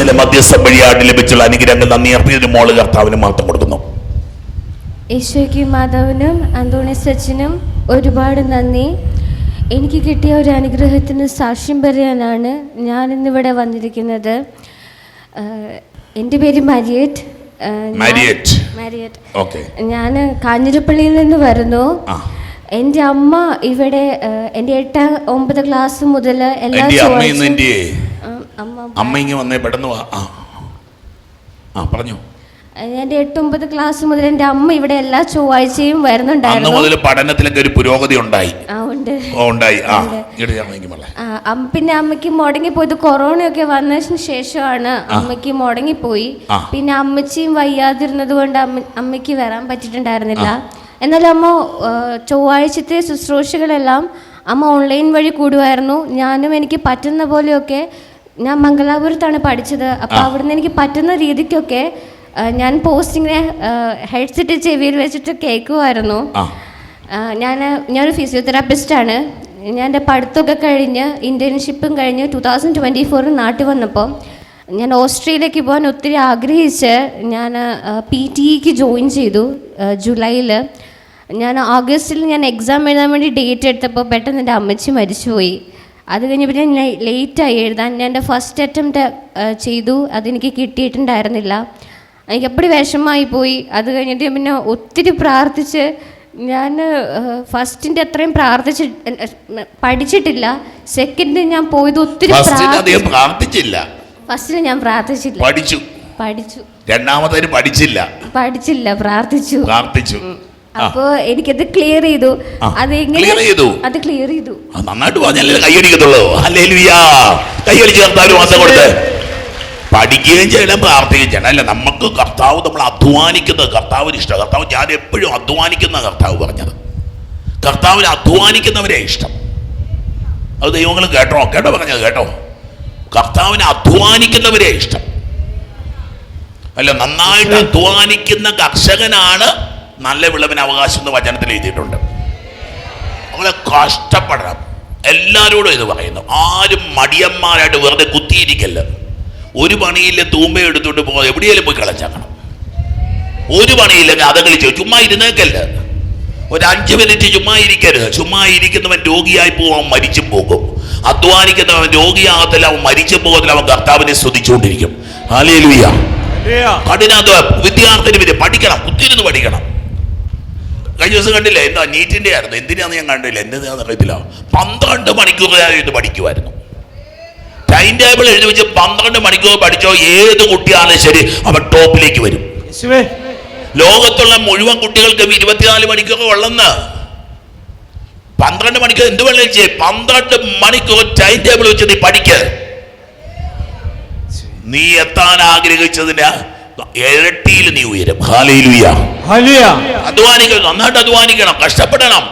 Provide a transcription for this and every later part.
അന്തോനീസിന്റെ മധ്യസ്ഥം വഴിയായിട്ട് ലഭിച്ചുള്ള അനുഗ്രഹങ്ങൾ നന്ദി. അർപ്പിച്ചൊരു മോൾ കർത്താവിന് മാത്രം കൊടുക്കുന്നു. ഈശോയ്ക്കും മാതാവിനും അന്തോണി സച്ചിനും ഒരുപാട് നന്ദി. എനിക്ക് കിട്ടിയ ഒരു അനുഗ്രഹത്തിന് സാക്ഷ്യം പറയാനാണ് ഞാൻ ഇന്നിവിടെ വന്നിരിക്കുന്നത് എന്റെ പേര് മരിയറ്റ്. മാരിയറ്റ്. ഞാൻ കാഞ്ഞിരപ്പള്ളിയിൽ നിന്ന് വരുന്നു. എന്റെ അമ്മ ഇവിടെ എന്റെ എട്ടാം ഒമ്പത് ക്ലാസ് മുതൽ എല്ലാ അമ്മ ഇങ്ങനെ വന്നേ പെട്ടെന്ന് വാ. ആ. ആ പറഞ്ഞു. എന്റെ എട്ടൊമ്പത് ക്ലാസ് മുതൽ എന്റെ അമ്മ ഇവിടെ എല്ലാ ചൊവ്വാഴ്ചയും വരുന്നുണ്ടായിരുന്നു. മുതൽ പഠനത്തിലൊക്കെ ഒരു പുരോഗതി ഉണ്ടായി. ഉണ്ടായി. ആ ഇട അമ്മയ്ക്ക് മുടങ്ങി പോയത് പിന്നെ മുടങ്ങിപ്പോയത് കൊറോണയൊക്കെ വന്നതിന് ശേഷമാണ് അമ്മയ്ക്ക് മുടങ്ങി പോയി പിന്നെ അമ്മച്ചിയും വയ്യാതിരുന്നത് കൊണ്ട് അമ്മ അമ്മയ്ക്ക് വരാൻ പറ്റിയിട്ടുണ്ടായിരുന്നില്ല. എന്നാലും അമ്മ ചൊവ്വാഴ്ചത്തെ ശുശ്രൂഷകളെല്ലാം അമ്മ ഓൺലൈൻ വഴി കൂടുമായിരുന്നു. ഞാനും എനിക്ക് പറ്റുന്ന പോലെയൊക്കെ ഞാൻ മംഗലാപുരത്താണ് പഠിച്ചത്. അപ്പോൾ അവിടുന്ന് എനിക്ക് പറ്റുന്ന രീതിക്കൊക്കെ ഞാൻ പോസ്റ്റിങ്ങിനെ ഹെഡ്സെറ്റ് ചെവിയിൽ വെച്ചിട്ട് കേൾക്കുമായിരുന്നു ഞാൻ ഞാനൊരു ഫിസിയോതെറാപ്പിസ്റ്റ് ആണ്. ഞാൻ എന്റെ പഠിത്തമൊക്കെ കഴിഞ്ഞ് ഇന്റേൺഷിപ്പും കഴിഞ്ഞ് ടു തൗസൻഡ് ട്വന്റി ഫോറിൽ നാട്ടിൽ വന്നപ്പോൾ ഞാൻ ഓസ്ട്രേലിയക്ക് പോകാൻ ഒത്തിരി ആഗ്രഹിച്ച് ഞാൻ പി ടി ഇക്ക് ജോയിൻ ചെയ്തു ജൂലൈയിൽ ഞാൻ ഓഗസ്റ്റിൽ ഞാൻ എക്സാം എഴുതാൻ വേണ്ടി ഡേറ്റ് എടുത്തപ്പോൾ പെട്ടെന്ന് എന്റെ അമ്മച്ചി മരിച്ചുപോയി. അത് കഴിഞ്ഞ് പിന്നെ ഞാൻ ലേറ്റായി എഴുതാൻ ഞാൻ എന്റെ ഫസ്റ്റ് അറ്റംപ്റ്റ് ചെയ്തു. അതെനിക്ക് കിട്ടിയിട്ടുണ്ടായിരുന്നില്ല. എനിക്ക് എപ്പോഴും വിഷമമായി പോയി. അത് കഴിഞ്ഞിട്ട് പിന്നെ ഒത്തിരി പ്രാർത്ഥിച്ച് ഞാൻ ഫസ്റ്റിന്റെ അത്രയും പ്രാർത്ഥിച്ച് പഠിച്ചിട്ടില്ല. സെക്കൻഡ് ഞാൻ പോയത് ഒത്തിരി പ്രാർത്ഥിച്ചില്ല. ഫസ്റ്റിന് ഞാൻ പ്രാർത്ഥിച്ചില്ല. പഠിച്ചു. പഠിച്ചു. രണ്ടാമത്തേന് പഠിച്ചില്ല. പഠിച്ചില്ല പ്രാർത്ഥിച്ചു. പ്രാർത്ഥിച്ചു. ആ. അപ്പോൾ എനിക്കത് ക്ലിയർ ചെയ്തു. അത് ചെയ്തു? അത് ക്ലിയർ ചെയ്തു. നന്നായിട്ട് പറഞ്ഞല്ലേ കൈയടിക്കത്തുള്ളൂ? അല്ലേ കൈയടിച്ച് കൊടുത്ത്. പഠിക്കുകയും ചെയ്യണം പ്രാർത്ഥിക്കുകയും ചെയ്യണം. അല്ല നമുക്ക് കർത്താവ് നമ്മൾ അധ്വാനിക്കുന്നത് കർത്താവിന് ഇഷ്ടം. കർത്താവ് ഞാൻ എപ്പോഴും അധ്വാനിക്കുന്ന കർത്താവ് പറഞ്ഞത്. കർത്താവിന് അധ്വാനിക്കുന്നവരെ ഇഷ്ടം. അത് ദൈവങ്ങൾ കേട്ടോ? കേട്ടോ പറഞ്ഞത് കേട്ടോ? കർത്താവിന് അധ്വാനിക്കുന്നവരെ ഇഷ്ടം. അല്ല നന്നായിട്ട് അധ്വാനിക്കുന്ന കർഷകനാണ് നല്ല വിളവിന് അവകാശം എന്ന് വചനത്തിൽ എഴുതിയിട്ടുണ്ട്. നമ്മളെ കഷ്ടപ്പെടണം. എല്ലാവരോടും ഇത് പറയുന്നു. ആരും മടിയന്മാരായിട്ട് വെറുതെ കുത്തിയിരിക്കല്ല. ഒരു പണിയില്ല തൂമ്പ എടുത്തുകൊണ്ട് പോകാൻ എവിടെയെങ്കിലും പോയി കളഞ്ഞാക്കണം ഒരു പണിയില്ലെങ്കിൽ അത് കളിച്ചു ചുമ്മാ ഇരുന്നേക്കല്ല. ഒരു അഞ്ച് മിനിറ്റ് ചുമ്മാ ഇരിക്കരുത്. ചുമ്മാ ഇരിക്കുന്നവൻ രോഗിയായി പോകും അവൻ മരിച്ചു പോകും. അധ്വാനിക്കുന്നവൻ രോഗിയാകത്തില്ല അവൻ മരിച്ചു പോകത്തില്ല അവൻ കർത്താവിനെ സ്തുതിച്ചുകൊണ്ടിരിക്കും. ഹാലേലുയ്യ കഠിനാധ്വാ വിദ്യാർത്ഥിന് പിന്നെ പഠിക്കണം. കുത്തിരുന്ന് പഠിക്കണം. കഴിഞ്ഞ ദിവസം കണ്ടില്ല? എന്താ നീറ്റിന്റെ ആയിരുന്നു. എന്തിനാന്ന് ഞാൻ കണ്ടില്ല. എന്തിനാന്ന് അറിയത്തില്ല. പന്ത്രണ്ട് മണിക്കൂർ ഞാൻ ഇത് പഠിക്കുമായിരുന്നു ടൈം ടേബിൾ എഴുതി വെച്ച് പന്ത്രണ്ട് മണിക്കൂർ പഠിച്ചോ ഏത് കുട്ടിയാണ് ശരി അവൻ ടോപ്പിലേക്ക് വരും. ലോകത്തുള്ള മുഴുവൻ കുട്ടികൾക്കും ഇരുപത്തിനാല് മണിക്കൂർ ഉള്ളെന്ന്. പന്ത്രണ്ട് മണിക്കൂർ എന്ത് വെള്ളം ചെയ്യും. പന്ത്രണ്ട് മണിക്കൂർ ടൈം ടേബിൾ വെച്ച് നീ പഠിക്ക. നീ എത്താൻ ആഗ്രഹിച്ചതിന് ഇരട്ടിയിൽ നീ ഉയരും. അധ്വാനിക്കണം നന്നായിട്ട് അധ്വാനിക്കണം കഷ്ടപ്പെടണം.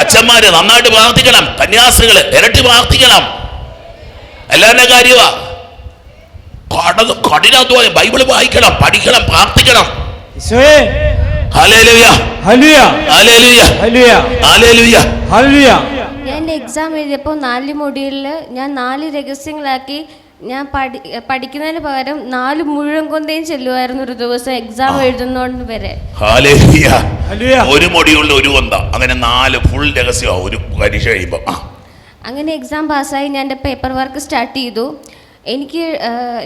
അച്ഛന്മാര് നന്നായിട്ട് പ്രാർത്ഥിക്കണം കന്യാസ്ത്രീകൾ ഇരട്ടി പ്രാർത്ഥിക്കണം. എല്ലാവരുടെ കാര്യമാ കട കഠിനാധ്വാനം ബൈബിൾ വായിക്കണം പഠിക്കണം പ്രാർത്ഥിക്കണം. ഞാൻ എക്സാം എഴുതിയപ്പോൾ നാല് മൊഡ്യൂളിൽ ഞാൻ നാല് രഹസ്യങ്ങളാക്കി ഞാൻ പഠി പഠിക്കുന്നതിന് പകരം നാല് മുഴുവൻ കൊന്തയും ചെല്ലുമായിരുന്നു ഒരു ദിവസം എക്സാം എഴുതുന്നോണ്ട് വരെ. ഒരു മൊടിയുള്ള ഒരു കൊന്ത. അങ്ങനെ നാല് ഫുൾ രഹസ്യമാണ് ഒരു പരീക്ഷ കഴിയുമ്പോൾ അങ്ങനെ എക്സാം പാസ്സായി ഞാൻ എന്റെ പേപ്പർ വർക്ക് സ്റ്റാർട്ട് ചെയ്തു. എനിക്ക്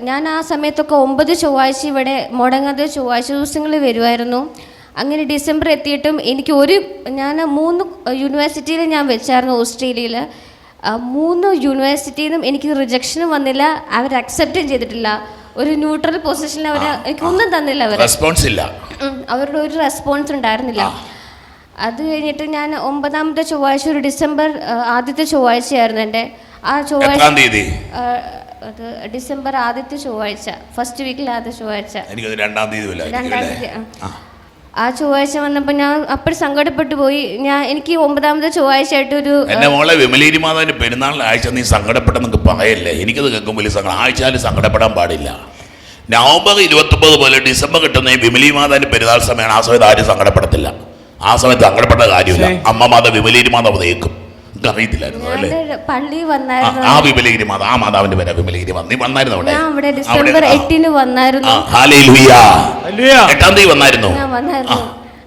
ഞാൻ ആ സമയത്തൊക്കെ ഒമ്പത് ചൊവ്വാഴ്ച ഇവിടെ മുടങ്ങാതെ ചൊവ്വാഴ്ച ദിവസങ്ങളിൽ വരുമായിരുന്നു. അങ്ങനെ ഡിസംബർ എത്തിയിട്ടും എനിക്ക് ഒരു ഞാൻ മൂന്ന് യൂണിവേഴ്സിറ്റിയിൽ ഞാൻ വെച്ചായിരുന്നു ഓസ്ട്രേലിയയിൽ മൂന്ന് യൂണിവേഴ്സിറ്റിയിൽ നിന്നും എനിക്ക് റിജക്ഷനും വന്നില്ല. അവർ അക്സെപ്റ്റും ചെയ്തിട്ടില്ല. ഒരു ന്യൂട്രൽ പൊസിഷനിൽ അവർ എനിക്ക് ഒന്നും തന്നില്ല അവർ റെസ്പോൺസ് ഇല്ല. അവരുടെ ഒരു റെസ്പോൺസ് ഉണ്ടായിരുന്നില്ല. അത് കഴിഞ്ഞിട്ട് ഞാൻ ഒമ്പതാമത്തെ ചൊവ്വാഴ്ച ഒരു ഡിസംബർ ആദ്യത്തെ ചൊവ്വാഴ്ചയായിരുന്നു എന്റെ. ആ ചൊവ്വാഴ്ച അത് ഡിസംബർ ആദ്യത്തെ ചൊവ്വാഴ്ച ഫസ്റ്റ് വീക്കിൽ ആദ്യത്തെ ചൊവ്വാഴ്ച. രണ്ടാം തീയതി ആ. ചൊവ്വാഴ്ച വന്നപ്പോൾ ഞാൻ അപ്പോൾ സങ്കടപ്പെട്ടു പോയി. ഞാൻ എനിക്ക് ഒമ്പതാമത്തെ ചൊവ്വാഴ്ച ആയിട്ട് ഒരു എന്റെ മോളെ വിമലേരി മാതാവിന്റെ പെരുന്നാളിന്റെ ആഴ്ച നീ സങ്കടപ്പെട്ടെന്നൊക്കെ പറയല്ലേ? എനിക്കത് കേൾക്കുമ്പോൾ വലിയ സങ്കടം. ആഴ്ചയിൽ സങ്കടപ്പെടാൻ പാടില്ല. നവംബർ ഇരുപത്തൊമ്പത് പോലെ ഡിസംബർ കിട്ടുന്ന ഈ വിമലി മാതാവിന്റെ പെരുന്നാൾ സമയമാണ് ആ സമയത്ത് ആരും സങ്കടപ്പെടത്തില്ല. ആ സമയത്ത് സങ്കടപ്പെട്ട കാര്യമില്ല. അമ്മ മാത വിമലേരി മാതാവ് തേക്കും അറിയത്തില്ലായിരുന്നു അല്ലേ? പള്ളി വന്നായിരുന്നു. ആ വിമലഗിരി മാതാ ആ മാതാവിന്റെ പേരാ വിമലഗിരി മാതാ. നീ വന്നായിരുന്നു അവിടെ? അവിടെ ഡിസംബർ എട്ടിന് വന്നായിരുന്നു. എട്ടാം തീയതി വന്നായിരുന്നു? ഞാൻ വന്നായിരുന്നു.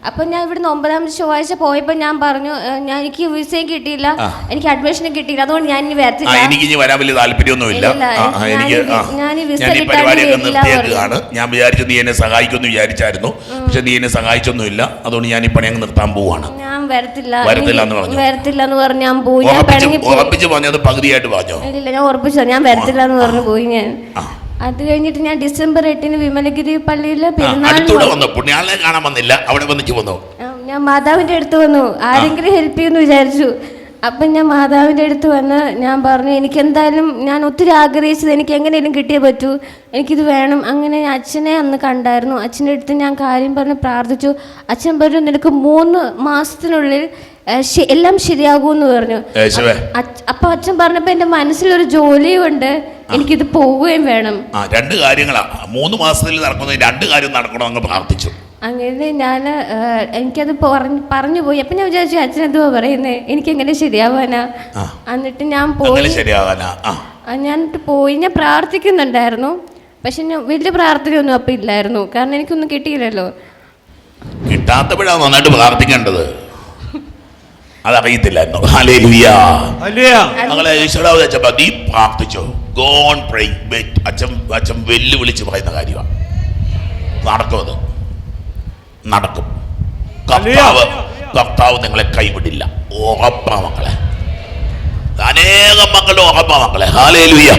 അപ്പൊ ഞാൻ ഇവിടുന്ന് ഒമ്പതാം ചൊവ്വാഴ്ച പോയപ്പോൾ ഞാൻ പറഞ്ഞു ഞാൻ എനിക്ക് വിസയും കിട്ടിയില്ല എനിക്ക് അഡ്മിഷനും കിട്ടിയില്ല അതുകൊണ്ട് ഞാൻ ഇനി വരത്തില്ല. എനിക്ക് ഇനി വരാൻ വലിയ താല്പര്യമൊന്നുമില്ല. എനിക്ക് ഞാൻ- ഞാൻ ഈ വിസ കിട്ടാൻ വിചാരിച്ചു നീ എന്നെ സഹായിക്കുമെന്ന് വിചാരിച്ചായിരുന്നു. പക്ഷെ നീ എന്നെ സഹായിച്ചൊന്നുമില്ല. അതുകൊണ്ട് ഞാൻ ഈ പണി അങ്ങ് നിർത്താൻ പോവാണ്. ഞാൻ വരത്തില്ല. വരത്തില്ല എന്ന് പറഞ്ഞു. വരത്തില്ല എന്ന് പറഞ്ഞ് ഞാൻ പോയി. ഞാൻ ഉറപ്പിച്ച് പിണങ്ങി പോയി. ഉറപ്പിച്ച് പറഞ്ഞത് പകുതിയായിട്ട് പറഞ്ഞോ? ഇല്ല ഞാൻ ഉറപ്പിച്ചു. ഞാൻ വരത്തില്ല എന്ന് പറഞ്ഞു പോയി ഞാൻ. അത് കഴിഞ്ഞിട്ട് ഞാൻ ഡിസംബർ എട്ടിന് വിമലഗിരി പള്ളിയിൽ അടുത്തൂടെ വന്നു. വന്നു കാണാൻ വന്നില്ല. അവിടെ വന്നിച്ച് വന്നു? ഞാൻ മാതാവിന്റെ അടുത്ത് വന്നു. ആരെങ്കിലും ഹെൽപ്പ് ചെയ്യുമെന്ന് വിചാരിച്ചു. അപ്പം ഞാൻ മാതാവിന്റെ അടുത്ത് വന്ന് ഞാൻ പറഞ്ഞു എനിക്ക് എന്തായാലും ഞാൻ ഒത്തിരി ആഗ്രഹിച്ചത് എനിക്ക് എങ്ങനെയും കിട്ടിയേ പറ്റൂ. എനിക്കിത് വേണം. അങ്ങനെ അച്ഛനെ അന്ന് കണ്ടായിരുന്നു. അച്ഛന്റെ അടുത്ത് ഞാൻ കാര്യം പറഞ്ഞ് പ്രാർത്ഥിച്ചു. അച്ഛൻ പറഞ്ഞു നിനക്ക് മൂന്ന് മാസത്തിനുള്ളിൽ എല്ലാം ശരിയാകുമെന്ന് പറഞ്ഞു. അപ്പൊ അച്ഛൻ പറഞ്ഞപ്പോ എന്റെ മനസ്സിലൊരു ജോലിയുണ്ട്. എനിക്കിത് പോവുകയും വേണം. രണ്ട് കാര്യങ്ങളാ. മൂന്ന് മാസത്തിൽ നടക്കുന്ന രണ്ട് കാര്യം നടക്കണമെന്ന് പ്രാർത്ഥിച്ചു. അങ്ങനെ ഞാൻ എനിക്കത് പറഞ്ഞു പറഞ്ഞു പോയി. അപ്പം ഞാൻ വിചാരിച്ചു അച്ഛൻ എന്തുവാ പറയുന്നത് എനിക്കെങ്ങനെ ശരിയാവാനാ? ആ. എന്നിട്ട് ഞാൻ പോയി. ഞാൻ പോയി. ഞാൻ പ്രാർത്ഥിക്കുന്നുണ്ടായിരുന്നു. പക്ഷെ ഞാൻ വലിയ പ്രാർത്ഥനയൊന്നും അപ്പം ഇല്ലായിരുന്നു. കാരണം എനിക്കൊന്നും കിട്ടിയില്ലല്ലോ. കിട്ടാത്തപ്പോഴാണ് നന്നായിട്ട് പ്രാർത്ഥിക്കേണ്ടത്. അതറിയത്തില്ലായിരുന്നു. നീ പ്രാർത്ഥിച്ചോ. ഗോൺ പ്രൈ അച്ഛൻ അച്ഛൻ വെല്ലുവിളിച്ച് പറയുന്ന കാര്യമാണ് നടക്കും അത്. നടക്കും. കർത്താവ് കർത്താവ് നിങ്ങളെ കൈവിടില്ല. ഉറപ്പാ മക്കളെ. അനേകം മക്കളുടെ ഉറപ്പാ മക്കളെ. ഹാലേലുയ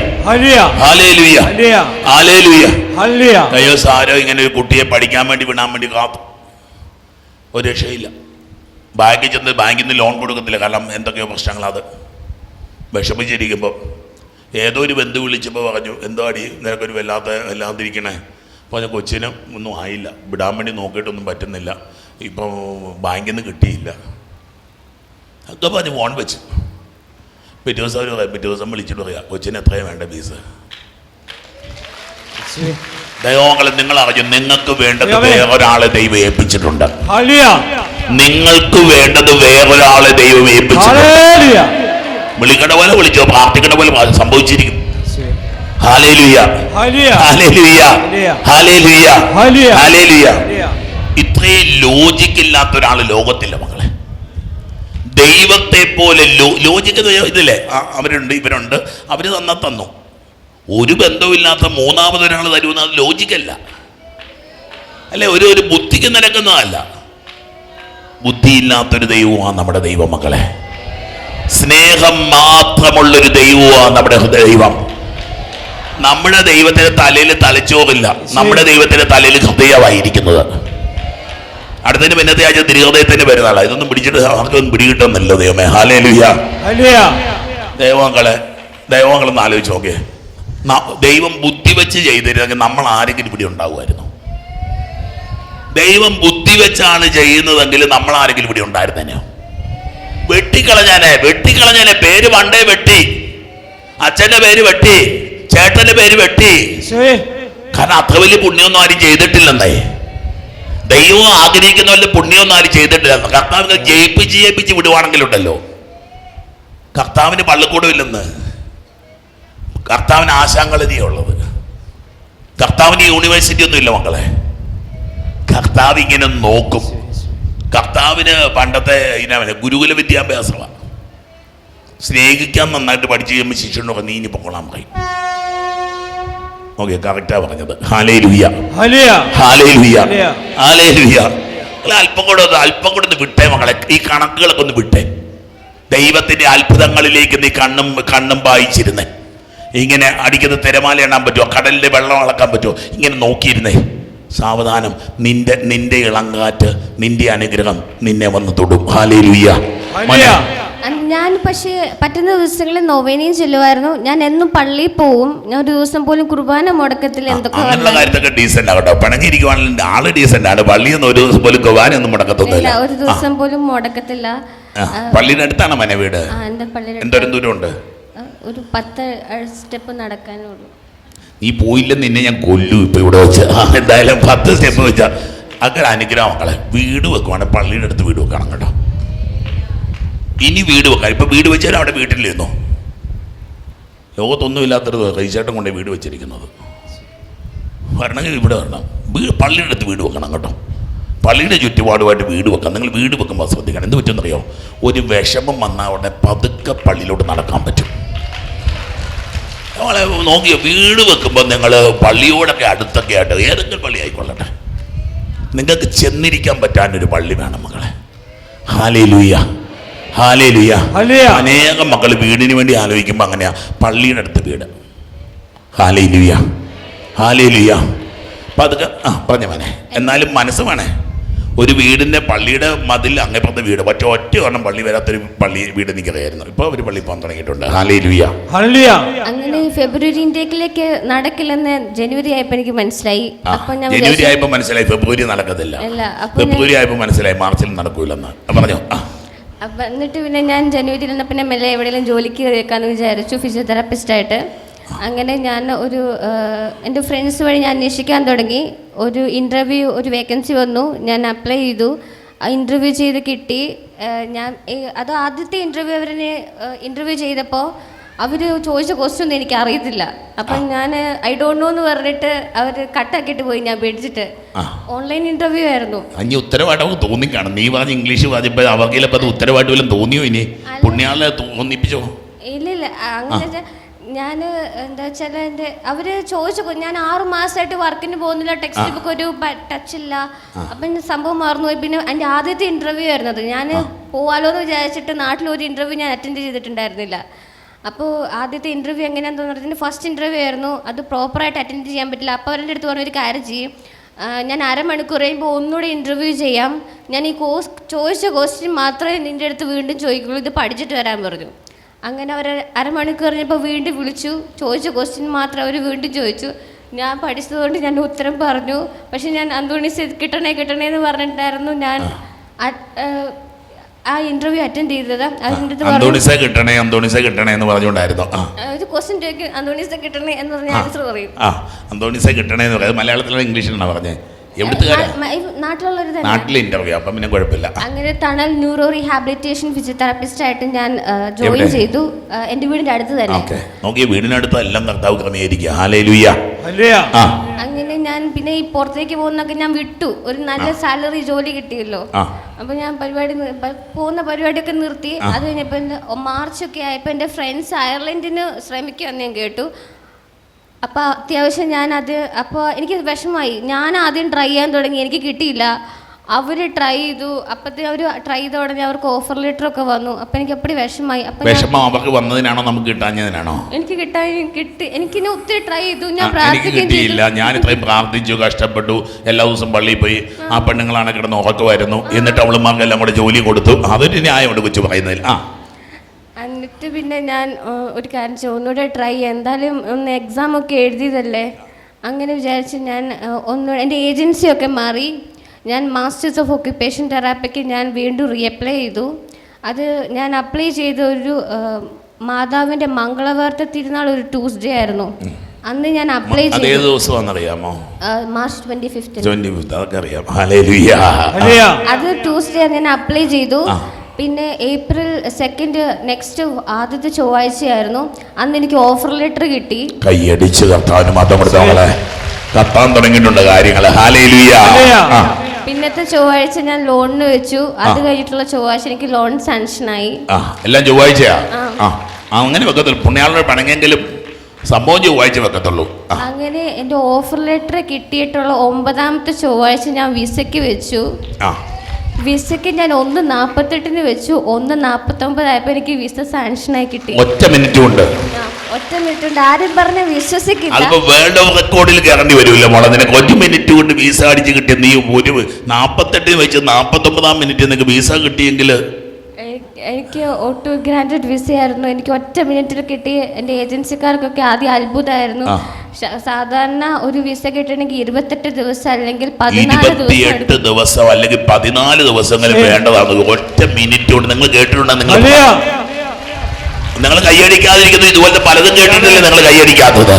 ആരോ ഇങ്ങനെ ഒരു കുട്ടിയെ പഠിക്കാൻ വേണ്ടി വിടാൻ വേണ്ടി കാത്തു. ഒരു രക്ഷയില്ല. ബാങ്കിൽ ചെന്ന് ബാങ്കിൽ നിന്ന് ലോൺ കൊടുക്കത്തില്ല. കാരണം എന്തൊക്കെയോ പ്രശ്നങ്ങളത്. വിഷമിച്ചിരിക്കുമ്പോൾ ഏതോ ഒരു ബന്ധു വിളിച്ചപ്പോൾ പറഞ്ഞു എന്തോ അടി നിനക്കൊരു വല്ലാത്ത വല്ലാതിരിക്കണേ? അപ്പോൾ കൊച്ചിനും ഒന്നും ആയില്ല. വിടാൻ വേണ്ടി നോക്കിയിട്ടൊന്നും പറ്റുന്നില്ല. ഇപ്പം ബാങ്കിൽ നിന്ന് കിട്ടിയില്ല. അപ്പോൾ പറഞ്ഞ് ഫോൺ വെച്ച്. പിറ്റേ ദിവസം അവർ പറയും, പിറ്റേ ദിവസം വിളിച്ചിട്ട് പറയാം കൊച്ചിന് എത്രയാണ് വേണ്ട ഫീസ് ദൈവങ്ങളെ നിങ്ങൾ അറിഞ്ഞു നിങ്ങൾക്ക് വേണ്ടത്. വേറൊരാളെ ദൈവം ഏൽപ്പിച്ചിട്ടുണ്ട്. നിങ്ങൾക്ക് വേണ്ടത് വേറൊരാളെ ദൈവം ഏൽപ്പിച്ചിട്ടുണ്ട്. വിളിക്കേണ്ട വിളിക്കണ പോലെ വിളിച്ചോ പ്രാർത്ഥിക്കേണ്ട പോലെ പ്രാ- സംഭവിച്ചിരിക്കും ലോജിക്ക് ഇല്ലാത്ത ഇത്രയും ഒരാൾ ലോകത്തില്ല മക്കളെ. ദൈവത്തെ പോലെ ലോജിക്ക് ഇതില്ലേ? അവരുണ്ട് ഇവരുണ്ട്. അവർ തന്ന തന്നു. ഒരു ബന്ധവുമില്ലാത്ത മൂന്നാമതൊരാൾ തരുമെന്ന് അത് ലോജിക്കല്ല. അല്ലെ ഒരു ഒരു ബുദ്ധിക്ക് നിരക്കുന്നതല്ല. ബുദ്ധിയില്ലാത്തൊരു ദൈവമാണ് നമ്മുടെ ദൈവം മക്കളെ. സ്നേഹം മാത്രമുള്ളൊരു ദൈവമാണ് നമ്മുടെ ദൈവം. നമ്മുടെ ദൈവത്തിന്റെ തലയിൽ തലച്ചോറില്ല. നമ്മുടെ ദൈവത്തിന്റെ തലയിൽ ഹൃദയമായിരിക്കുന്നത്. അടുത്തതിന് പിന്നത്തെ ആഴ്ച തിരുഹൃദയത്തിന് വരുന്ന ആളാ ഇതൊന്നും പിടിച്ചിട്ട് ആർക്കൊന്നും പിടികിട്ടുന്നില്ല ദൈവമേ. ഹാലേ ലുഹ്യ ദൈവങ്ങളെ ദൈവങ്ങളൊന്ന് ആലോചിച്ച് നോക്കിയേ ദൈവം ബുദ്ധി വെച്ച് ചെയ്തിരുന്നെങ്കിൽ നമ്മൾ ആരെങ്കിലും ഇവിടെ ഉണ്ടാവുമായിരുന്നു. ദൈവം ബുദ്ധി വെച്ചാണ് ചെയ്യുന്നതെങ്കിൽ നമ്മൾ ആരെങ്കിലും ഇവിടെ ഉണ്ടായിരുന്നേനോ. വെട്ടിക്കളഞ്ഞാനെ വെട്ടിക്കളഞ്ഞാനെ. പേര് പണ്ടേ വെട്ടി. അച്ഛന്റെ പേര് വെട്ടി. ചേട്ടന്റെ പേര് വെട്ടി. കാരണം അത്ര വലിയ പുണ്യമൊന്നും ആരും ചെയ്തിട്ടില്ലെന്നേ. ദൈവം ആഗ്രഹിക്കുന്ന വല്ല പുണ്യമൊന്നും ആരും ചെയ്തിട്ടില്ല. കർത്താവിനെ ജയിപ്പിച്ച് ജയിപ്പിച്ച് വിടുവാണെങ്കിലുണ്ടല്ലോ. കർത്താവിന് പള്ളിക്കൂടമില്ലെന്ന്. കർത്താവിന് ആശാങ്കളതിയുള്ളത്. കർത്താവിന് യൂണിവേഴ്സിറ്റി ഒന്നും ഇല്ല മക്കളെ. കർത്താവ് ഇങ്ങനെ നോക്കും. കർത്താവിന് പണ്ടത്തെ ഇതിനെ ഗുരുകുല വിദ്യാഭ്യാസമാണ്. സ്നേഹിക്കാൻ നന്നായിട്ട് പഠിച്ചു കഴിയുമ്പോൾ ശിഷ്യനൊക്കെ നീ ഇനി പൊക്കോളാൻ പറയും ഓക്കെ കറക്റ്റാ പറഞ്ഞത്. ഹാലേ ലുയ്യ ഹാലേ ലുയ്യ ഹാലേ ലുയ്യ അല്പം കൂടെ അല്പം കൂടെ ഒന്ന് വിട്ടേ മകളെ ഈ കണക്കുകളൊക്കെ ഒന്ന് വിട്ടേ. ദൈവത്തിന്റെ അത്ഭുതങ്ങളിലേക്ക് നീ കണ്ണും കണ്ണും വായിച്ചിരുന്നേ ഇങ്ങനെ അടിക്കുന്ന തിരമാല എണ്ണാൻ പറ്റുമോ കടലിന്റെ വെള്ളം അളക്കാൻ പറ്റുമോ ഇങ്ങനെ നോക്കിയിരുന്നേ. സാവധാനം. നിന്റെ നിന്റെ ഇളങ്കാറ്റ് നിന്റെ അനുഗ്രഹം നിന്നെ വന്ന് തൊടും. ഹാലേ ലുയ്യ ഞാൻ പക്ഷേ പറ്റുന്ന ദിവസങ്ങളിൽ നൊവേനയും ചെല്ലുമായിരുന്നു ഞാൻ എന്നും പള്ളിയിൽ പോവും. ഞാൻ ഒരു ദിവസം പോലും കുർബാന മുടക്കത്തിൽ എന്തൊക്കെ അങ്ങനെയുള്ള കാര്യത്തൊക്കെ ഡീസന്റ് ആകട്ടോ പിണങ്ങിയിരിക്കുവാണെങ്കിൽ ആൾ ഡീസന്റ് ആണ്. പള്ളിയിൽ നിന്ന് ഒരു ദിവസം പോലും കുർബാന ഒന്നും മുടക്കത്തൊന്നുമില്ല ഒരു ദിവസം പോലും മുടക്കത്തില്ല. പള്ളിയുടെ അടുത്താണ് മന വീട്. ആ എന്റെ പള്ളിയുടെ എന്തോരം ദൂരമുണ്ട്. ഒരു പത്ത് സ്റ്റെപ്പ് നടക്കാനുള്ളൂ നീ പോയില്ലെന്ന് നിന്നെ ഞാൻ കൊല്ലു ഇപ്പൊ ഇവിടെ വെച്ച്. എന്തായാലും പത്ത് സ്റ്റെപ്പ് വെച്ചാ. അങ്ങനെ അനുഗ്രഹം മക്കളെ. വീട് വെക്കുവാണെങ്കിൽ പള്ളിയുടെ അടുത്ത് വീട് വെക്കണം കേട്ടോ. ഇനി വീട് വെക്കാം. ഇപ്പം വീട് വെച്ചാൽ അവിടെ വീട്ടിലിരുന്നു. ലോകത്തൊന്നും ഇല്ലാത്തൊരു കൊണ്ടേ വീട് വെച്ചിരിക്കുന്നത്. വരണമെങ്കിൽ ഇവിടെ വരണം. വീട് പള്ളിയുടെ അടുത്ത് വീട് വെക്കണം കേട്ടോ. പള്ളിയുടെ ചുറ്റുപാടുമായിട്ട് വീട് വെക്കാം. നിങ്ങൾ വീട് വെക്കുമ്പോൾ ശ്രദ്ധിക്കണം. എന്ത് പറ്റുമെന്നറിയോ? ഒരു വിഷമം വന്നാൽ ഉടനെ പതുക്കെ പള്ളിയിലോട്ട് നടക്കാൻ പറ്റും. നമ്മളെ നോക്കിയോ? വീട് വെക്കുമ്പോൾ നിങ്ങൾ പള്ളിയോടൊക്കെ അടുത്തൊക്കെ ആയിട്ട് ഏതെങ്കിലും പള്ളി ആയിക്കൊള്ളട്ടെ. നിങ്ങൾക്ക് ചെന്നിരിക്കാൻ പറ്റാനൊരു പള്ളി വേണം മകളെ ഹാലേ ലൂയ ഹാലേ ലൂയ ഹല്ലേലൂയ. അനേകം മക്കൾ വീടിന് വേണ്ടി ആലോചിക്കുമ്പോൾ അങ്ങനെയാ. പള്ളിയുടെ അടുത്ത് വീട്. ഹാലേ ലൂയ ഹാലേ ലൂയ അപ്പം അതൊക്കെ ആ പറഞ്ഞ മോനെ. എന്നാലും മനസ്സ് വേണേ. ഒരു വീടിന്റെ പള്ളിയുടെ മതിൽ അങ്ങനെ പറഞ്ഞ വീട്. ഒറ്റ ഒറ്റ കാരണം പള്ളി വരാത്തൊരു പള്ളി വീട് നിൽക്കുകയായിരുന്നു ഇപ്പൊ ഒരു പള്ളി പോകാൻ തുടങ്ങിയിട്ടുണ്ട്. അങ്ങനെ ഫെബ്രുവരി ഇൻടേക്കിലേക്ക് നടക്കില്ലെന്ന് ജനുവരി ആയപ്പോ എനിക്ക് മനസ്സിലായി. ജനുവരി ആയപ്പോ മനസ്സിലായി. ഫെബ്രുവരി നടക്കത്തില്ല. ഫെബ്രുവരി ആയപ്പോ മനസ്സിലായി. മാർച്ചിൽ നടക്കൂലെന്ന്. പറഞ്ഞോ. ആ. അപ്പം എന്നിട്ട് പിന്നെ ഞാൻ ജനുവരിയിൽ നിന്ന് പിന്നെ മെല്ലെ എവിടെയെങ്കിലും ജോലിക്ക് കയറിയേക്കാന്ന് വിചാരിച്ചു ഫിസിയോതെറാപ്പിസ്റ്റായിട്ട് അങ്ങനെ ഞാൻ ഒരു എന്റെ ഫ്രണ്ട്സ് വഴി ഞാൻ അന്വേഷിക്കാൻ തുടങ്ങി. ഒരു ഇന്റർവ്യൂ ഒരു വേക്കൻസി വന്നു. ഞാൻ അപ്ലൈ ചെയ്തു. ഇന്റർവ്യൂ ചെയ്ത് കിട്ടി. ഞാൻ അത് ആദ്യത്തെ ഇന്റർവ്യൂ അവരെ ഇന്റർവ്യൂ ചെയ്തപ്പോൾ അവർ ചോദിച്ച ക്വസ്റ്റ്യൻ ഒന്നും എനിക്ക് അറിയത്തില്ല. അപ്പം ഞാൻ ഐ ഡോണ്ട് നോ എന്ന് പറഞ്ഞിട്ട് അവർ കട്ടാക്കിയിട്ട് പോയി ഞാൻ പേടിച്ചിട്ട് ഓൺലൈൻ ഇന്റർവ്യൂ ആയിരുന്നു. അഞ്ഞ് ഉത്തരവായിട്ട് അവർക്ക് തോന്നിക്കാണും നീ പറഞ്ഞ ഇംഗ്ലീഷ് പറഞ്ഞപ്പോൾ അവർക്കിലപ്പോൾ അത് ഉത്തരവായിട്ട് വല്ലതും തോന്നിയോ ഇനി? പുണ്യാളെ തോന്നിപ്പിച്ചോ ഇല്ല ഇല്ല അങ്ങനെ ഞാൻ എന്താ വെച്ചാൽ എന്റെ അവർ ചോദിച്ചു ഞാൻ ആറ് മാസമായിട്ട് വർക്കിന് പോകുന്നില്ല ടെക്സ്റ്റ് ബുക്ക് ഒരു ടച്ച് ഇല്ല. അപ്പം സംഭവം മറന്നുപോയി. പിന്നെ എന്റെ ആദ്യത്തെ ഇന്റർവ്യൂ ആയിരുന്നത് ഞാൻ പോവാലോ എന്ന് വിചാരിച്ചിട്ട് നാട്ടിൽ ഒരു ഇന്റർവ്യൂ ഞാൻ അറ്റൻഡ് ചെയ്തിട്ടുണ്ടായിരുന്നില്ല. അപ്പോൾ ആദ്യത്തെ ഇന്റർവ്യൂ എങ്ങനെയാണെന്ന് പറഞ്ഞിട്ട് ഫസ്റ്റ് ഇന്റർവ്യൂ ആയിരുന്നു. അത് പ്രോപ്പറായിട്ട് അറ്റൻഡ് ചെയ്യാൻ പറ്റില്ല. അപ്പോൾ അവരുടെ അടുത്ത് പറഞ്ഞൊരു കാര്യം ചെയ്യും. ഞാൻ അരമണിക്കൂർ കഴിയുമ്പോൾ ഒന്നുകൂടെ ഇന്റർവ്യൂ ചെയ്യാം. ഞാൻ ഈ കോഴ്സ് ചോദിച്ച ക്വസ്റ്റ്യൻ മാത്രമേ നിന്റെ അടുത്ത് വീണ്ടും ചോദിക്കുള്ളൂ. ഇത് പഠിച്ചിട്ട് വരാൻ പറഞ്ഞു. അങ്ങനെ അവർ അരമണിക്കൂർ കഴിഞ്ഞപ്പോൾ വീണ്ടും വിളിച്ചു. ചോദിച്ച ക്വസ്റ്റ്യൻ മാത്രം അവർ വീണ്ടും ചോദിച്ചു. ഞാൻ പഠിച്ചതുകൊണ്ട് ഞാൻ ഉത്തരം പറഞ്ഞു. പക്ഷെ ഞാൻ അന്തോണിസ് കിട്ടണേ കിട്ടണേ എന്ന് പറഞ്ഞിട്ടായിരുന്നു ഞാൻ ആ ഇന്റർവ്യൂ അറ്റൻഡ് ചെയ്തത്. അതിന്റെ കിട്ടണേ അന്തോണിസ കിട്ടണേ എന്ന് പറഞ്ഞുകൊണ്ടായിരുന്നു. ആ. ഒരു ക്വസ്റ്റ്യൻ ചോദിക്കും അന്തോണീസ് കിട്ടണേ എന്ന് പറഞ്ഞ ആൻസർ പറയും. ആ അന്തോണിസെ കിട്ടണേ എന്ന് പറയുന്നത് മലയാളത്തിലുള്ള ഇംഗ്ലീഷിലാണ് പറഞ്ഞത് എവിടുത്തുകാരാ നാ- ഈ നാട്ടിലുള്ളവർ തന്നെ നാട്ടിലെ ഇന്റർവ്യൂ അപ്പം പിന്നെ കുഴപ്പമില്ല. അങ്ങനെ തണൽ ന്യൂറോ റീഹാബിലിറ്റേഷൻ ഫിസിയോതെറാപ്പിസ്റ്റ് ആയിട്ട് ഞാൻ ജോയിൻ ചെയ്തു. എന്റെ എന്റെ വീടിന്റെ അടുത്ത് തന്നെ. ഓക്കെ. നോക്കി വീടിനടുത്ത് എല്ലാം കർത്താവ് ക്രമീകരിക്കുക അങ്ങനെ ഞാൻ പിന്നെ ഈ പുറത്തേക്ക് പോകുന്നൊക്കെ ഞാൻ വിട്ടു. ഒരു നല്ല സാലറി ജോലി കിട്ടിയല്ലോ. അപ്പൊ ഞാൻ പരിപാടി പോകുന്ന പരിപാടിയൊക്കെ നിർത്തി. അത് കഴിഞ്ഞപ്പോ മാർച്ച് ഒക്കെ ആയപ്പോ എന്റെ ഫ്രണ്ട്സ് അയർലൻഡിന് ശ്രമിക്കുക ഞാൻ കേട്ടു. അപ്പോൾ അത്യാവശ്യം ഞാൻ അത് അപ്പോൾ എനിക്ക് വിഷമമായി. ഞാൻ ആദ്യം ട്രൈ ചെയ്യാൻ തുടങ്ങി. എനിക്ക് കിട്ടിയില്ല. അവർ ട്രൈ ചെയ്തു. അപ്പത്തേ അവർ ട്രൈ ചെയ്ത ഉടനെ അവർക്ക് ഓഫർ ലെറ്റർ ഒക്കെ വന്നു. അപ്പൊ എനിക്ക് അപ്പടി വിഷമമായി. അപ്പം ഞാൻ വിഷമം അവർക്ക് വന്നതിനാണോ? നമുക്ക് കിട്ടാഞ്ഞതിനാണോ? എനിക്ക് കിട്ടാൻ കിട്ടി. എനിക്കിനി ഒത്തിരി ട്രൈ ചെയ്തു. ഞാൻ എനിക്ക് കിട്ടിയില്ല. ഞാൻ ഇത്രയും പ്രാർത്ഥിച്ചു കഷ്ടപ്പെട്ടു. എല്ലാ ദിവസവും പള്ളിയിൽ പോയി ആ പെണ്ണുങ്ങളാണ് കിടന്ന് ഉറക്കമായിരുന്നു. എന്നിട്ട് അവളുമാർക്കെല്ലാം കൂടെ ജോലി കൊടുത്തു. അതൊരു ന്യായമുണ്ട് കൊച്ചു പറയുന്നതിൽ. ആ. എന്നിട്ട് പിന്നെ ഞാൻ ഒരു കാര്യം ഒന്നുകൂടെ ട്രൈ ചെയ്യാം. എന്തായാലും ഒന്ന് എക്സാം ഒക്കെ എഴുതിയതല്ലേ? അങ്ങനെ വിചാരിച്ച് ഞാൻ ഒന്ന് എന്റെ ഏജൻസിയൊക്കെ മാറി. ഞാൻ മാസ്റ്റേഴ്സ് ഓഫ് ഓക്യുപ്പേഷൻ തെറാപ്പിക്ക് ഞാൻ വീണ്ടും റീഅപ്ലൈ ചെയ്തു. അത് ഞാൻ അപ്ലൈ ചെയ്ത ഒരു മാതാവിന്റെ മംഗളവാർത്ത തിരുനാൾ ഒരു ട്യൂസ്ഡേ ആയിരുന്നു. അന്ന് ഞാൻ അപ്ലൈ ചെയ്തു. ദിവസമാണെന്നറിയാമോ? മാർച്ച് ട്വന്റി ഫിഫ്റ്റ് അതൊക്കെ അറിയാം. അത് ട്യൂസ്ഡേ ഞാൻ അപ്ലൈ ചെയ്തു. പിന്നെ ഏപ്രിൽ സെക്കൻഡ് നെക്സ്റ്റ് ആദ്യത്തെ ചൊവ്വാഴ്ചയായിരുന്നു. അന്ന് എനിക്ക് ഓഫർ ലെറ്റർ കിട്ടി. കൈയടിച്ച് കർത്താവിന് മാത്രം കൊടുത്ത മകളെ. കത്താൻ തുടങ്ങിയിട്ടുണ്ട് കാര്യങ്ങൾ പിന്നത്തെ ചൊവ്വാഴ്ച ഞാൻ ലോണിന് വെച്ചു. അത് കഴിഞ്ഞിട്ടുള്ള ചൊവ്വാഴ്ച എനിക്ക് ലോൺ സാങ്ഷനായി ആയി. എല്ലാം ചൊവ്വാഴ്ചയാ? അങ്ങനെ വെക്കത്തുള്ളൂ. പുണ്യാളോട് പണങ്ങെങ്കിലും സംഭവം ചൊവ്വാഴ്ച വെക്കത്തുള്ളൂ. അങ്ങനെ എന്റെ ഓഫർ ലെറ്റർ കിട്ടിയിട്ടുള്ള ഒമ്പതാമത്തെ ചൊവ്വാഴ്ച ഞാൻ വിസയ്ക്ക് വെച്ചു. ആ. വിസയ്ക്ക് ഞാൻ ഒന്ന് നാൽപ്പത്തെട്ടിന് വെച്ചു. ഒന്ന് നാൽപ്പത്തൊമ്പതായപ്പോൾ എനിക്ക് വിസ സാങ്ഷനായി കിട്ടി. ഒറ്റ മിനിറ്റ് കൊണ്ട് ഒറ്റ മിനിറ്റ് കൊണ്ട് ആരും പറഞ്ഞ വിശ്വസിക്കില്ല. അതിപ്പോ വേൾഡ് റെക്കോർഡിൽ കയറേണ്ടി വരുമല്ലോ മോളെ? നിനക്ക് ഒരു മിനിറ്റ് കൊണ്ട് വിസ അടിച്ച് കിട്ടിയ നീ ഒരു നാപ്പത്തെട്ടിന് വെച്ച് നാപ്പത്തൊമ്പതാം മിനിറ്റ് നിനക്ക് വിസ കിട്ടിയെങ്കിൽ എനിക്ക് ഒട്ടു ഗ്രാൻഡഡ് വിസ ആയിരുന്നു. എനിക്ക് ഒറ്റ മിനിറ്റിൽ കിട്ടി എന്റെ ഏജൻസിക്കാർക്കൊക്കെ ആദ്യം അത്ഭുതമായിരുന്നു. സാധാരണ ഒരു വിസ കിട്ടണമെങ്കിൽ ഇരുപത്തെട്ട് ദിവസം അല്ലെങ്കിൽ പതിനാല് ദിവസം ദിവസം അല്ലെങ്കിൽ പതിനാല് ദിവസങ്ങൾ വേണ്ടതാണ്. ഒറ്റ മിനിറ്റ് കൊണ്ട് നിങ്ങൾ കേട്ടിട്ടുണ്ടോ? നിങ്ങൾ. നിങ്ങൾ കൈയടിക്കാതിരിക്കുന്നത് ഇതുപോലത്തെ പലതും കേട്ടിട്ടില്ലേ? നിങ്ങൾ കൈയടിക്കാത്തത്.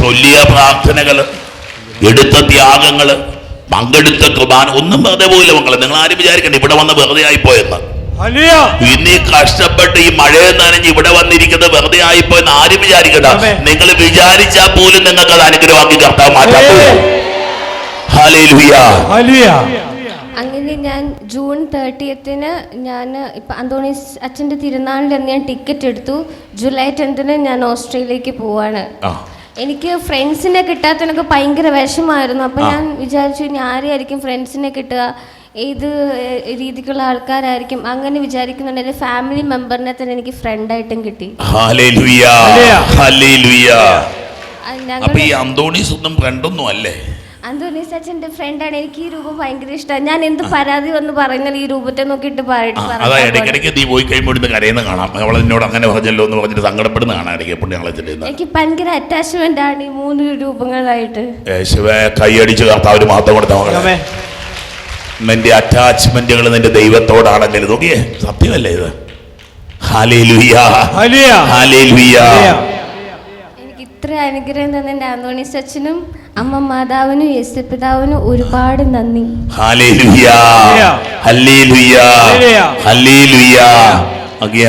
ചൊല്ലിയ പ്രാർത്ഥനകൾ എടുത്ത ത്യാഗങ്ങൾ പങ്കെടുത്ത കുർബാന ഒന്നും വെറുതെ പോയില്ല മക്കളെ. നിങ്ങൾ ആരും വിചാരിക്കണ്ട ഇവിടെ വന്ന് വെറുതെ ആയിപ്പോയെന്ന്. പോയെന്ന് ഇനി കഷ്ടപ്പെട്ട് ഈ മഴയെ നനഞ്ഞ് ഇവിടെ വന്നിരിക്കുന്നത് വെറുതെ ആയിപ്പോ എന്ന് ആരും വിചാരിക്കണ്ട. നിങ്ങൾ വിചാരിച്ചാൽ പോലും നിങ്ങൾക്ക് അത് അനുഗ്രഹമാക്കി കർത്താവ് മാറ്റാൻ അങ്ങനെ ഞാൻ ജൂൺ തേർട്ടിയത്തിന് ഞാൻ ഇപ്പം അന്തോണീസ് അച്ഛന്റെ തിരുനാളിൽ ഞാൻ ടിക്കറ്റ് എടുത്തു. ജൂലൈ ടെൻത്തിന് ഞാൻ ഓസ്ട്രേലിയക്ക് പോവാണ്. എനിക്ക് ഫ്രണ്ട്സിനെ കിട്ടാത്തതിനൊക്കെ ഭയങ്കര വിഷമായിരുന്നു അപ്പം ഞാൻ വിചാരിച്ചു ഇനി ആരെയായിരിക്കും ഫ്രണ്ട്സിനെ കിട്ടുക? ഏത് രീതിക്കുള്ള ആൾക്കാരായിരിക്കും? അങ്ങനെ വിചാരിക്കുന്നുണ്ട്. എന്റെ ഫാമിലി മെമ്പറിനെ തന്നെ എനിക്ക് ഫ്രണ്ട് ആയിട്ടും കിട്ടി. അപ്പൊ ഞങ്ങൾ ഈ അന്തോണീസ് ഒന്നും ഫ്രണ്ടൊന്നും അല്ലേ? അന്തോണീസ് അച്ഛന്റെ ഫ്രണ്ടാണ് എനിക്ക് ഈ രൂപം ഭയങ്കര ഇഷ്ടം. ഞാൻ എന്ത് പരാതി വന്ന് പറഞ്ഞാൽ ഈ രൂപത്തെ നോക്കിട്ട് അതാ ഇടയ്ക്കിടയ്ക്ക് നീ പോയി കഴിയുമ്പോൾ ഇവിടുന്ന് കരയുന്ന കാണാം. അവൾ എന്നോട് അങ്ങനെ പറഞ്ഞല്ലോ എന്ന് പറഞ്ഞിട്ട് സങ്കടപ്പെടുന്ന കാണാം ഇടയ്ക്ക് പുണ്യങ്ങളെ എനിക്ക് ഭയങ്കര അറ്റാച്ച്മെന്റ് ആണ് ഈ മൂന്ന് രൂപങ്ങളായിട്ട്. യേശുവെ കൈയടിച്ച് കർത്താവിന് മഹത്വം കൊടുത്ത മകളെ. ആമേൻ നിന്റെ അറ്റാച്ച്മെന്റുകൾ നിന്റെ ദൈവത്തോടാണെങ്കിലും നോക്കിയേ സത്യമല്ലേ ഇത്? ഹാലേലുയ്യ ലുയാ ഹല്ലേലൂയ. എനിക്ക് ഇത്ര അനുഗ്രഹം തന്നെ എന്റെ അന്തോണീസ് അച്ഛനും അമ്മ മാതാവിനും യേശുപിതാവിനും ഒരുപാട് നന്ദി.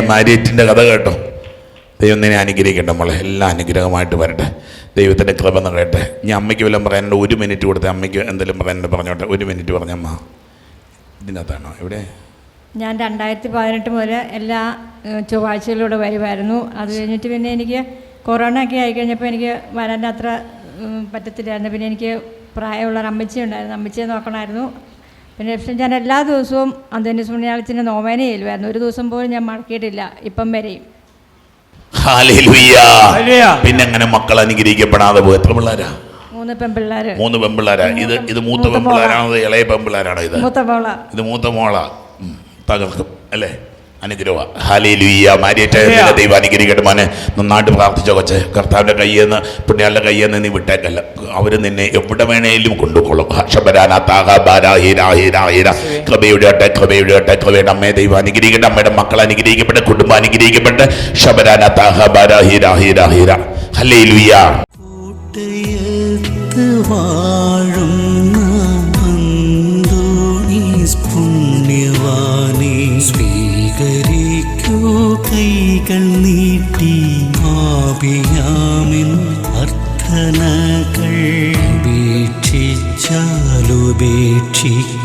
മാരിയറ്റിന്റെ കഥ കേട്ടോ. ദൈവം നിന്നെ അനുഗ്രഹിക്കട്ടെ നമ്മളെ എല്ലാം അനുഗ്രഹമായിട്ട് വരട്ടെ. ദൈവത്തിന്റെ കൃപ നിറയട്ടെ. ഞാൻ അമ്മയ്ക്ക് വല്ലതും പറയാനുണ്ട്? ഒരു മിനിറ്റ് കൊടുത്ത് അമ്മയ്ക്ക് എന്തെങ്കിലും പറയാനുണ്ട്? പറഞ്ഞോട്ടെ. ഒരു മിനിറ്റ് പറഞ്ഞമ്മ ഇതിനകത്താണോ? എവിടെ? ഞാൻ രണ്ടായിരത്തി പതിനെട്ട് മുതൽ എല്ലാ ചൊവ്വാഴ്ചകളിലൂടെ വരുമായിരുന്നു. അത് കഴിഞ്ഞിട്ട് പിന്നെ എനിക്ക് കൊറോണ ഒക്കെ ആയിക്കഴിഞ്ഞപ്പോൾ എനിക്ക് വരാൻ അത്ര പറ്റത്തില്ലായിരുന്നു. പിന്നെ എനിക്ക് പ്രായമുള്ള ഒരു അമ്മച്ചി ഉണ്ടായിരുന്നു. അമ്മച്ചിയെ നോക്കണമായിരുന്നു. പിന്നെ പക്ഷേ ഞാൻ എല്ലാ ദിവസവും അന്തോന്യസ് പുണ്യാളത്തിന്റെ നോവേന ചെയ്യുമായിരുന്നു. ഒരു ദിവസം പോലും ഞാൻ മടക്കിയിട്ടില്ല. ഇപ്പം വരെയും. പിന്നെ അങ്ങനെ മക്കൾ അനുഗ്രഹിക്കപ്പെടാതെ പോയി? എത്ര പിള്ളേരാ? മൂന്ന് പെൺപിള്ളേർ മൂന്ന് പെമ്പിള്ളേരാ ഇത് ഇത് മൂത്ത പെമ്പിള്ളാരാണോ ഇളയ പെമ്പിള്ളാരാണോ ഇത്? മൂത്ത മോള. ഇത് മൂത്ത മോള. തകർക്കും. അല്ലേ? ദൈവം അനുഗ്രഹിക്കട്ടെ മോനെ. നന്നായിട്ട് പ്രാർത്ഥിച്ച കൊച്ചെ. കർത്താവിന്റെ കയ്യിൽ നിന്ന് പുണ്യാളുടെ കയ്യിൽ നിന്ന് നീ വിട്ടേക്കല്ല. അവർ നിന്നെ എവിടെ വേണേലും കൊണ്ടുകൊള്ളും കൃപയുടെ ഒട്ടെ കൃപയുടെ ഒട്ടെ കൃപയുടെ അമ്മയെ ദൈവം അനുഗ്രഹിക്കട്ടെ. അമ്മയുടെ മക്കൾ അനുഗ്രഹിക്കപ്പെട്ടെ കുടുംബം അനുഗ്രഹിക്കപ്പെട്ടെ. ശബരാന താഹ ബാരാ ഹീര ഹീര വാഴുന്ന അന്തോണീസ് പുണ്യവാനെ. സ്വീകരിക്കൂ കൈകൾ നീട്ടി മാപിയാമിൻ അർത്ഥനകൾ. ഉപേക്ഷിച്ചാലുപേക്ഷിക്ക